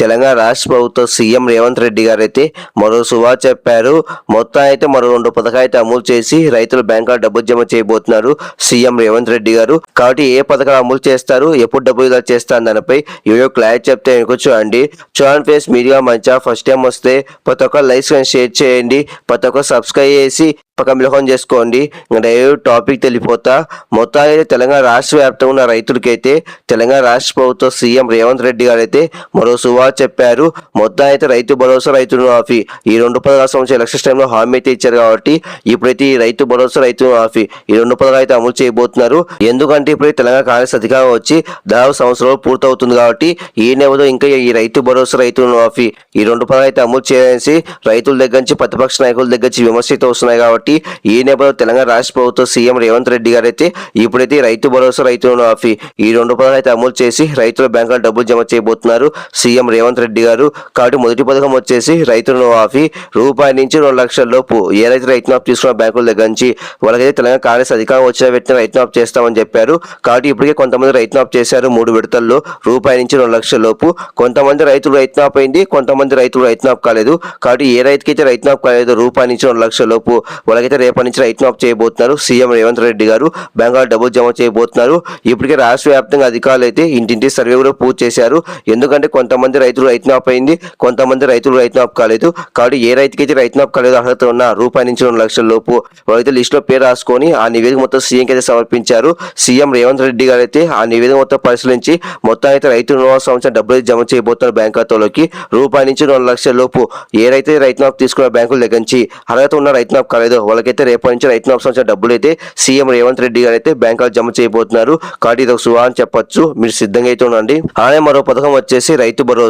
తెలంగాణ రాష్ట్ర ప్రభుత్వ సీఎం రేవంత్ రెడ్డి గారు అయితే మరో సువా చెప్పారు. మొత్తం అయితే మరో రెండు పథకాలు అయితే అమలు చేసి రైతుల బ్యాంకులో డబ్బులు జమ చేయబోతున్నారు సీఎం రేవంత్ రెడ్డి గారు. కాబట్టి ఏ పథకాలు అమలు చేస్తారు ఎప్పుడు డబ్బులు ఇలా చేస్తారు దానిపై ఏవో క్లారిటీ చెప్తే మీకు చూడండి. చూడండి ఫేస్ మీడియా మంచిగా ఫస్ట్ టైం వస్తే ప్రతి ఒక్క లైక్స్ షేర్ చేయండి. ప్రతి ఒక్క సబ్స్క్రైబ్ చేసి పక్క మిలకం చేసుకోండి. ఇంకా డైరెక్ట్ టాపిక్ తెలిపోతా. మొత్తం అయితే తెలంగాణ రాష్ట్ర వ్యాప్తంగా ఉన్న రైతులకైతే తెలంగాణ రాష్ట్ర ప్రభుత్వ సీఎం రేవంత్ రెడ్డి గారు అయితే మరో సువా చెప్పారు. మొత్తం అయితే రైతు భరోసా రైతు రుణమాఫీ. ఈ రెండు పదహారు సంవత్సరం ఎలక్షన్ టైంలో హామీ అయితే ఇచ్చారు కాబట్టి ఇప్పుడైతే ఈ రైతు భరోసా రైతు రుణమాఫీ ఈ రెండు పదహారు అయితే అమలు చేయబోతున్నారు. ఎందుకంటే ఇప్పుడు తెలంగాణ కాంగ్రెస్ అధికారం వచ్చి దాదాపు సంవత్సరాలు పూర్తవుతుంది కాబట్టి ఈ నేపథ్యంలో ఇంకా ఈ రైతు భరోసా రైతు రుణమాఫీ ఈ రెండు పదాలు అయితే అమలు చేయాల్సి రైతుల దగ్గర నుంచి ప్రతిపక్ష నాయకుల దగ్గర నుంచి విమర్శలు వస్తున్నాయి కాబట్టి ఈ నేపథ్యంలో తెలంగాణ రాష్ట్ర ప్రభుత్వం సీఎం రేవంత్ రెడ్డి గారు అయితే ఇప్పుడైతే ఈ రైతు భరోసా రైతు రుణమాఫీ ఈ రెండు పదాలు అయితే అమలు చేసి రైతుల బ్యాంకులో డబ్బులు జమ చేయబోతున్నారు. సీఎం రేవంత్ రేవంత్ రెడ్డి గారు. కాబట్టి మొదటి పథకం వచ్చేసి రైతు రుణమాఫీ రూపాయి నుంచి రెండు లక్షల లోపు ఏ రైతు రైతు మాఫ్ తీసుకున్న బ్యాంకుల దగ్గర నుంచి వాళ్ళకైతే తెలంగాణ కాంగ్రెస్ అధికారం వచ్చిన వ్యక్తిని రైతు మాఫ్ చేస్తామని చెప్పారు. కాబట్టి ఇప్పటికే కొంతమంది రైతు మాఫ్ చేశారు మూడు విడతల్లో. రూపాయి నుంచి రెండు లక్షల లోపు. కొంతమంది రైతులు రైతు మాఫ్ అయింది కొంతమంది రైతులు రైతు మాఫ్ కాలేదు. కాబట్టి ఏ రైతుకైతే రైతు మాఫ్ కాలేదు రూపాయి నుంచి రెండు లక్షల లోపు వాళ్ళకైతే రేపటి నుంచి రైతు మాఫ్ చేయబోతున్నారు. సీఎం రేవంత్ రెడ్డి గారు బెంగాల్ డబ్బులు జమ చేయబోతున్నారు. ఇప్పటికే రాష్ట్ర వ్యాప్తంగా అధికారులు అయితే ఇంటింటి సర్వే కూడా పూర్తి చేశారు. ఎందుకంటే కొంతమంది రైతులు రైతు అయింది. కొంతమంది రైతులు రైతు కాలేదు. కాబట్టి ఏ రైతుకైతే రైతు కాలేదు అర్హత ఉన్న రూపాయి నుంచి రెండు లక్షల లోపు వాళ్ళైతే లిస్ట్లో పేరు రాసుకొని ఆ నివేదిక మొత్తం సీఎం అయితే సమర్పించారు. సీఎం రేవంత్ రెడ్డి గారు అయితే ఆ నివేదిక మొత్తం పరిశీలించి మొత్తం అయితే రైతు రుణ సంవత్సరం డబ్బులు అయితే జమ చేయబోతున్నారు బ్యాంక్ ఖాతాలోకి. రూపాయి నుంచి రెండు లక్షల లోపు ఏ రైతు మాఫ్ తీసుకున్న బ్యాంకుల దగ్గర నుంచి అర్హత ఉన్న రైతు కాలేదు. వాళ్ళకైతే రేపటి నుంచి రైతు సంవత్సరం డబ్బులు అయితే సీఎం రేవంత్ రెడ్డి గారు అయితే బ్యాంకులు జమ చేయబోతున్నారు. కాబట్టి ఇది ఒక సువా అని చెప్పొచ్చు. మీరు సిద్ధంగా అయితే ఉండండి. అలానే మరో పథకం వచ్చేసి రైతు భరోసా.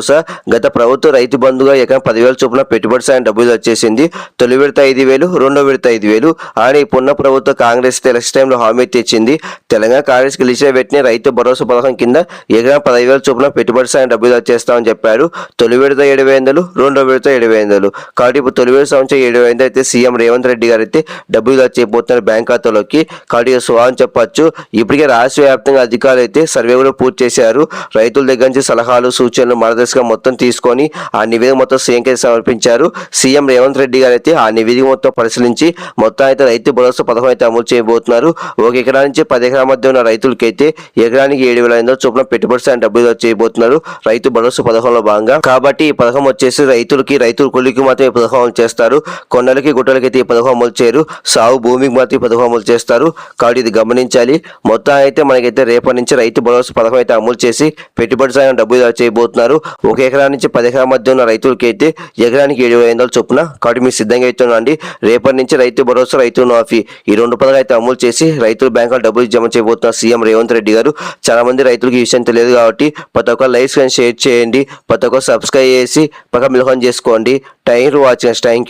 గత ప్రభుత్వ రైతు బంధుగా ఎకరం పదివేల చొప్పున పెట్టుబడి సాయం డబ్బులు వచ్చేసింది. తొలి విడత ఐదు వేలు రెండో విడత ఐదు వేలు. అని ఇప్పుడున్న ప్రభుత్వ కాంగ్రెస్ ఎలక్షన్ టైంలో హామీ తెచ్చింది. తెలంగాణ కాంగ్రెస్ గెలిచిన వెంటనే రైతు భరోసా పథకం కింద ఎకరం పదివేల చొప్పున పెట్టుబడి సాయం డబ్బులు వచ్చేస్తామని చెప్పారు. తొలి విడత ఏడు వందలు రెండో విడత ఏడు వందలు కాబట్టి ఇప్పుడు తొలి విడత సంవత్సరం ఏడు వందలు అయితే సీఎం రేవంత్ రెడ్డి గారు అయితే డబ్బులు వచ్చేయబోతున్నారు బ్యాంక్ ఖాతాలోకి. కాబట్టి స్వాహం సువా అని ఇప్పటికే రాష్ట్ర వ్యాప్తంగా అధికారులు అయితే సర్వే కూడా పూర్తి చేశారు. రైతుల దగ్గర నుంచి సలహాలు సూచనలు మార్గదర్శకం మొత్తం తీసుకొని ఆ నివేదిక మొత్తం సీఎం కి సమర్పించారు. సీఎం రేవంత్ రెడ్డి గారు అయితే ఆ నివేదిక మొత్తం పరిశీలించి మొత్తం అయితే రైతు భరోసా పథకం అయితే అమలు చేయబోతున్నారు. ఒక ఎకరా నుంచి పది ఎకరాల మధ్య ఉన్న రైతులకి అయితే ఎకరానికి ఏడు వేల ఐదు చొప్పున పెట్టుబడి సాయం డబ్బులు చేయబోతున్నారు. రైతు భరోసా పథకంలో భాగంగా కాబట్టి ఈ పథకం వచ్చేసి రైతులకి రైతుల కొలికి మాత్రం ఈ పథకం అమలు చేస్తారు. కొండలకి గుట్టలకి అయితే ఈ పథకం అమలు చేయరు. సాగు భూమికి మాత్రం ఈ పథకం అమలు చేస్తారు. కాబట్టి ఇది గమనించాలి. మొత్తం అయితే మనకైతే రేపటి నుంచి రైతు భరోసా పథకం అయితే అమలు చేసి పెట్టుబడి సాయం డబ్బులు చేయబోతున్నారు. ఒక ఎకరా నుంచి పది ఎకరా మధ్య ఉన్న రైతులకి అయితే ఎకరానికి ఏడు వేల చొప్పున కాబట్టి మీరు సిద్ధంగా అవుతుండండి రేపటి నుంచి రైతు భరోసా రైతు మాఫీ ఈ రెండు పథకాలు అయితే అమలు చేసి రైతుల బ్యాంకులో డబ్బులు జమ చేయబోతున్న సీఎం రేవంత్ రెడ్డి గారు. చాలా మంది రైతులకు ఈ విషయం తెలియదు కాబట్టి ప్రతి ఒక్క లైక్స్ కానీ షేర్ చేయండి. ప్రతి ఒక్క సబ్స్క్రైబ్ చేసి పక్క మిలహం చేసుకోండి. Thank you watching. Thank you.